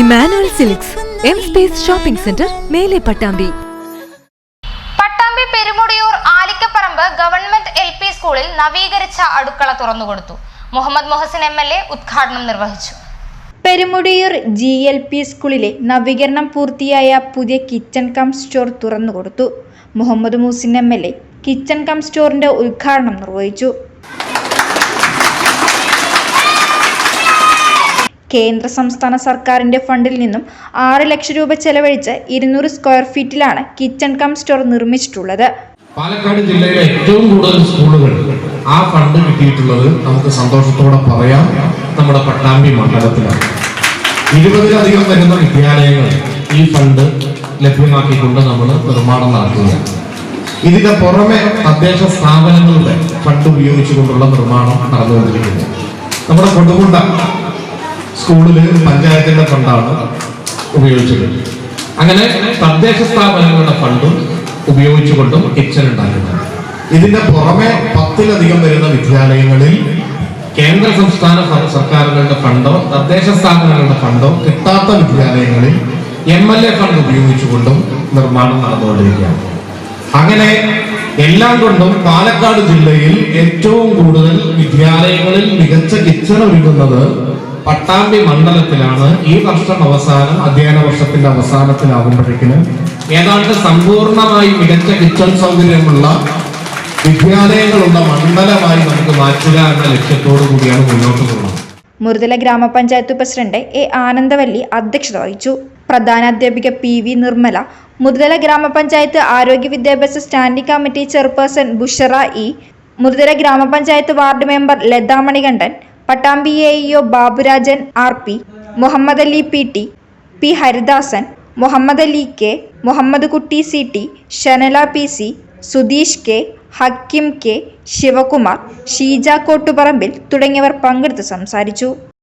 Emmanuel silks M space shopping centre മേലെ Pattambi. Pattambi Perumudiyoor Alikkaparambu government L P സ്കൂളിൽ നവീകരിച്ച അടുക്കള തുറന്നുകൊടുത്തു Muhammad Mohsin M L A ഉദ്ഘാടനം നിർവഹിച്ചു. പെരുമുടിയൂർ ജി എൽ പി സ്കൂളിലെ നവീകരണം പൂർത്തിയായ പുതിയ kitchen cum store തുറന്നുകൊടുത്തു Muhammad Muhsin M L A kitchen cum സ്റ്റോറിന്റെ ഉദ്ഘാടനം നിർവഹിച്ചു. കേന്ദ്ര സംസ്ഥാന സർക്കാരിന്റെ ഫണ്ടിൽ നിന്നും ആറ് ലക്ഷം രൂപ ചെലവഴിച്ച് ഇരുന്നൂറ് സ്ക്വയർ ഫീറ്റിലാണ് കിച്ചൺ കം സ്റ്റോർ നിർമ്മിച്ചിട്ടുള്ളത്. പാലക്കാട് ജില്ലയിലെ ഏറ്റവും കൂടുതൽ സ്കൂളുകൾ ആ ഫണ്ട് കിട്ടിയിട്ടുള്ളത് നമുക്ക് സന്തോഷത്തോടെ പറയാം. നമ്മുടെ പട്ടാമ്പി മണ്ഡലത്തിലാണ്. ഇരുപതിലധികം വരുന്ന വിദ്യാലയങ്ങൾ ഈ ഫണ്ട് ലഭ്യമാക്കിക്കൊണ്ട് നമ്മൾ നിർമ്മാണം നടത്തുകയാണ്. ഇതിന്റെ പുറമെ തദ്ദേശ സ്ഥാപനങ്ങളുടെ ഫണ്ട് ഉപയോഗിച്ചുകൊണ്ടുള്ള നിർമ്മാണം നടന്നുകൊണ്ടിരിക്കുന്നു. നമ്മുടെ കൊടുമുണ്ട സ്കൂളിൽ പഞ്ചായത്തിന്റെ ഫണ്ടാണ് ഉപയോഗിച്ചത്. അങ്ങനെ തദ്ദേശ സ്ഥാപനങ്ങളുടെ ഫണ്ടും ഉപയോഗിച്ചുകൊണ്ടും കിച്ചൺ ഉണ്ടാക്കുന്നത് ഇതിന്റെ പുറമെ പത്തിലധികം വരുന്ന വിദ്യാലയങ്ങളിൽ കേന്ദ്ര സംസ്ഥാന സർക്കാരുകളുടെ ഫണ്ടോ തദ്ദേശ സ്ഥാപനങ്ങളുടെ ഫണ്ടോ കിട്ടാത്ത വിദ്യാലയങ്ങളിൽ എം എൽ എ ഫണ്ട് ഉപയോഗിച്ചുകൊണ്ടും നിർമ്മാണം നടന്നുകൊണ്ടിരിക്കുകയാണ്. അങ്ങനെ എല്ലാം കൊണ്ടും പാലക്കാട് ജില്ലയിൽ ഏറ്റവും കൂടുതൽ വിദ്യാലയങ്ങളിൽ മികച്ച കിച്ചൺ ഒരുങ്ങുന്നത് പട്ടാമ്പി മണ്ഡലത്തിലാണ് ഈ വർഷം അവസാനം അധ്യയന വർഷത്തിന്റെ അവസാനത്തിലാകുമ്പോഴേക്കിനും ഏതാണ്ട് സമ്പൂർണമായി മികച്ച കിച്ചൺ സൗകര്യമുള്ള വിദ്യാലയങ്ങളുള്ള മണ്ഡലമായി നമുക്ക് മാറ്റുക എന്ന ലക്ഷ്യത്തോടു കൂടിയാണ് മുന്നോട്ട് പോകുന്നത്. മുറുതല ഗ്രാമപഞ്ചായത്ത് പ്രസിഡന്റ് എ ആനന്ദവല്ലി അധ്യക്ഷത വഹിച്ചു. പ്രധാന അധ്യാപിക പി വി നിർമ്മല മുറുതല ഗ്രാമപഞ്ചായത്ത് ആരോഗ്യ വിദ്യാഭ്യാസ standing committee chairperson Bushara E Muruthala ഗ്രാമപഞ്ചായത്ത് ward member Latha Manikandan Pattambi A EO Baburajan R P Muhammad Ali P T P Haridasan Muhammad Ali K Muhammad Kutty C T Shanala P C Sudheesh K Hakkim K Sivakumar Sheeja Kottuparambil തുടങ്ങിയവർ പങ്കെടുത്ത് സംസാരിച്ചു.